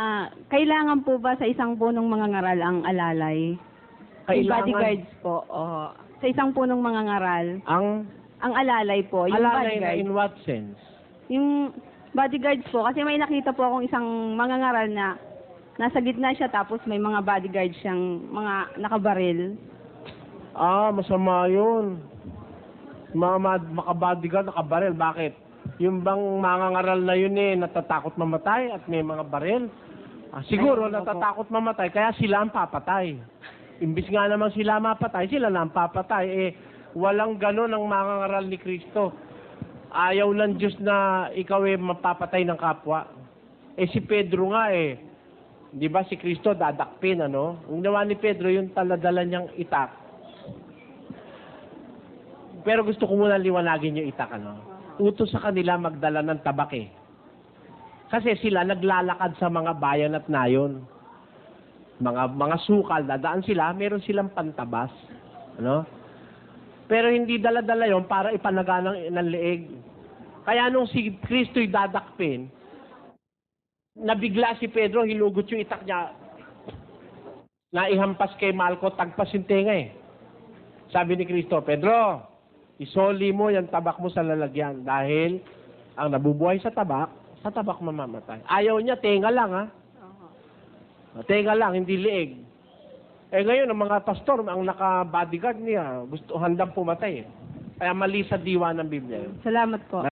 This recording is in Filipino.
Ah, kailangan po ba sa isang punong mga ngaral ang alalay? Yung bodyguards po. oo. sa isang punong mga ngaral, ang ang alalay po, yung alalay na in what sense? Yung bodyguards po, kasi may nakita po akong isang mga ngaral na nasa gitna siya tapos may mga bodyguards siyang mga nakabaril. Ah, masama yun. Mga mad- makabodyguard, nakabaril. Bakit? Yung bang mga ngaral na yun eh, natatakot mamatay at may mga baril. Ah, siguro Ay, natatakot mamatay, kaya sila ang papatay. Imbis nga naman sila mapatay, sila na ang papatay. Eh, walang ganon ang mga ngaral ni Kristo. Ayaw ng Diyos na ikaw eh mapapatay ng kapwa. Eh si Pedro nga eh, di ba si Kristo dadakpin ano? Ang ginawa ni Pedro yung taladala niyang itak. Pero gusto ko muna liwanagin yung itak ano. Utos sa kanila magdala ng tabak eh. Kasi sila naglalakad sa mga bayan at nayon. Mga mga sukal, dadaan sila, meron silang pantabas. Ano? Pero hindi dala-dala yon para ipanaganang ng leeg. Kaya nung si Kristo'y dadakpin, nabigla si Pedro, hinugot yung itak niya, naihampas kay Malco, tagpas yung tenga eh. Sabi ni Kristo, Pedro, isoli mo yung tabak mo sa lalagyan dahil ang nabubuhay sa tabak, sa tabak mamamatay. Ayaw niya, tenga lang ha. Tenga lang, hindi leeg. Eh ngayon, ang mga pastor, ang naka-bodyguard niya, gusto handang pumatay eh. Kaya mali sa diwa ng Biblia. Salamat po.